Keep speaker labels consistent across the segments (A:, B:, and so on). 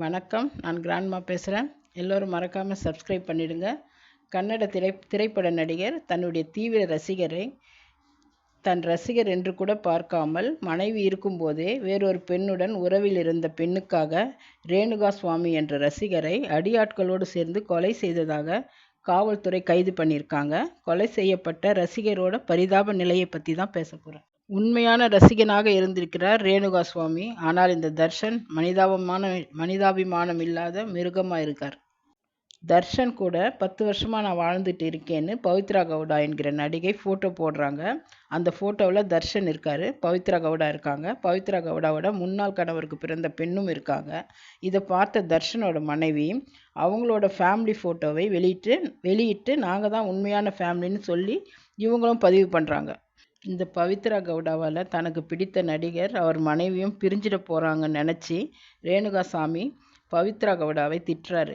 A: வணக்கம். நான் கிராண்ட்மா பேசுகிறேன் எல்லோரும் மறக்காமல் சப்ஸ்கிரைப் பண்ணிடுங்க. கன்னட திரை திரைப்பட நடிகர் தன்னுடைய தீவிர ரசிகரை தன் ரசிகர் என்று கூட பார்க்காமல் மனைவி இருக்கும்போதே வேறொரு பெண்ணுடன் உறவில் இருந்த பெண்ணுக்காக ரேணுகா சுவாமி என்ற ரசிகரை அடியாட்களோடு சேர்ந்து கொலை செய்ததாக காவல்துறை கைது பண்ணியிருக்காங்க. கொலை செய்யப்பட்ட ரசிகரோட பரிதாப நிலையை பற்றி தான் பேச போகிறேன் உண்மையான ரசிகனாக இருந்திருக்கிறார் ரேணுகா சுவாமி ஆனால் இந்த தர்ஷன் மனிதாபமான மனிதாபிமானம் இல்லாத மிருகமாக இருக்கார் தர்ஷன் கூட பத்து வருஷமாக நான் வாழ்ந்துட்டு இருக்கேன்னு பவித்ரா கவுடா என்கிற நடிகை ஃபோட்டோ போடுறாங்க. அந்த ஃபோட்டோவில் தர்ஷன் இருக்கார் பவித்ரா கவுடா இருக்காங்க. பவித்ரா கவுடாவோட முன்னாள் கணவருக்கு பிறந்த பெண்ணும் இருக்காங்க. இதை பார்த்த தர்ஷனோட மனைவி அவங்களோட ஃபேமிலி ஃபோட்டோவை வெளியிட்டு வெளியிட்டு நாங்கள் தான் உண்மையான ஃபேமிலின்னு சொல்லி இவங்களும் பதிவு பண்ணுறாங்க இந்த பவித்ரா கவுடாவால் தனக்கு பிடித்த நடிகர் அவர் மனைவியும் பிரிஞ்சிட போகிறாங்கன்னு நினச்சி ரேணுகாசாமி பவித்ரா கவுடாவை திட்டுறாரு.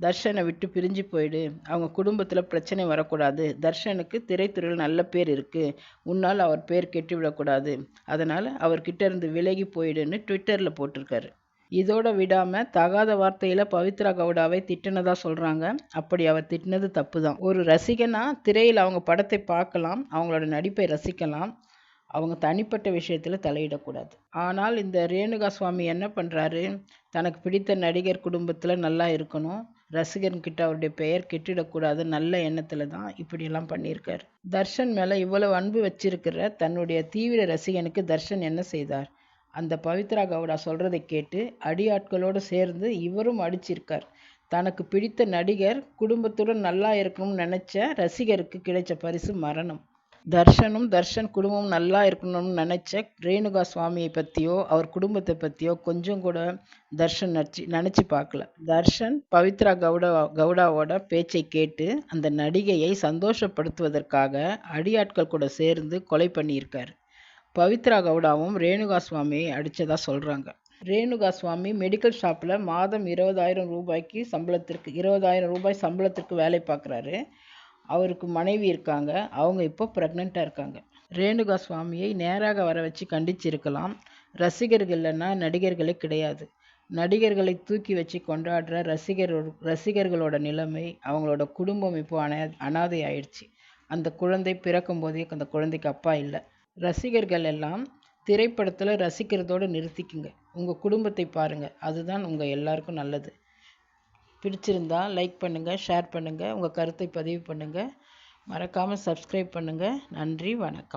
A: தர்ஷனை விட்டு பிரிஞ்சு போயிடு. அவங்க குடும்பத்தில் பிரச்சனை வரக்கூடாது. தர்ஷனுக்கு திரைத்துறையில் நல்ல பேர் இருக்குது உன்னால் அவர் பேர் கெட்டுவிடக்கூடாது. அதனால் அவர்கிட்ட இருந்து விலகி போயிடுன்னு ட்விட்டரில் போட்டிருக்காரு. இதோட விடாமல் தகாத வார்த்தையில் பவித்ரா கவுடாவை திட்டினதா சொல்கிறாங்க அப்படி அவர் திட்டினது தப்பு தான் ஒரு ரசிகனா திரையில் அவங்க படத்தை பார்க்கலாம் அவங்களோட நடிப்பை ரசிக்கலாம் அவங்க தனிப்பட்ட விஷயத்தில் தலையிடக்கூடாது. ஆனால் இந்த ரேணுகா சுவாமி என்ன பண்ணுறாரு தனக்கு பிடித்த நடிகர் குடும்பத்தில் நல்லா இருக்கணும். ரசிகர்கிட்ட அவருடைய பெயர் கெட்டிடக்கூடாது நல்ல எண்ணத்தில் தான் இப்படியெல்லாம் பண்ணியிருக்கார். தர்ஷன் மேலே இவ்வளவு அன்பு வச்சிருக்கிற தன்னுடைய தீவிர ரசிகனுக்கு தர்ஷன் என்ன செய்தார்? அந்த பவித்ரா கவுடா சொல்கிறதை கேட்டு அடியாட்களோடு சேர்ந்து இவரும் அடிச்சிருக்கார். தனக்கு பிடித்த நடிகர் குடும்பத்துடன் நல்லா இருக்கணும்னு நினச்ச ரசிகருக்கு கிடைச்ச பரிசு மரணம். தர்ஷனும் தர்ஷன் குடும்பமும் நல்லா இருக்கணும்னு நினச்ச ரேணுகா சுவாமியை பற்றியோ அவர் குடும்பத்தை பற்றியோ கொஞ்சம் கூட தர்ஷன் நடிச்சு நினச்சி பார்க்கல. தர்ஷன் பவித்ரா கவுடா கவுடாவோட பேச்சை கேட்டு அந்த நடிகையை சந்தோஷப்படுத்துவதற்காக அடியாட்கள் கூட சேர்ந்து கொலை பண்ணியிருக்காரு. பவித்ரா கவுடாவும் ரேணுகா சுவாமியை அடித்ததா சொல்கிறாங்க ரேணுகா சுவாமி மெடிக்கல் ஷாப்பில் மாதம் இருபதாயிரம் ரூபாய்க்கு சம்பளத்திற்கு இருபதாயிரம் ரூபாய் சம்பளத்திற்கு வேலை பார்க்குறாரு. அவருக்கு மனைவி இருக்காங்க. அவங்க இப்போ ப்ரெக்னெண்ட்டாக இருக்காங்க. ரேணுகா சுவாமியை நேராக வர வச்சு கண்டிச்சிருக்கலாம். ரசிகர்கள் இல்லைன்னா நடிகர்களே கிடையாது. நடிகர்களை தூக்கி வச்சு கொண்டாடுற ரசிகர் ரசிகர்களோட நிலைமை அவங்களோட குடும்பம் இப்போ அனா அனாதை ஆயிடுச்சு அந்த குழந்தை பிறக்கும் போதே அந்த குழந்தைக்கு அப்பா இல்லை. ரசிகர்கள் எல்லாம் திரைப்படத்தில் ரசிக்கிறதோடு நிறுத்திக்குங்க. உங்கள் குடும்பத்தை பாருங்கள் அதுதான் உங்கள் எல்லாருக்கும் நல்லது. பிடிச்சிருந்தா லைக் பண்ணுங்கள் ஷேர் பண்ணுங்கள் உங்கள் கருத்தை பதிவு பண்ணுங்கள் மறக்காமல் சப்ஸ்கிரைப் பண்ணுங்கள் நன்றி வணக்கம்.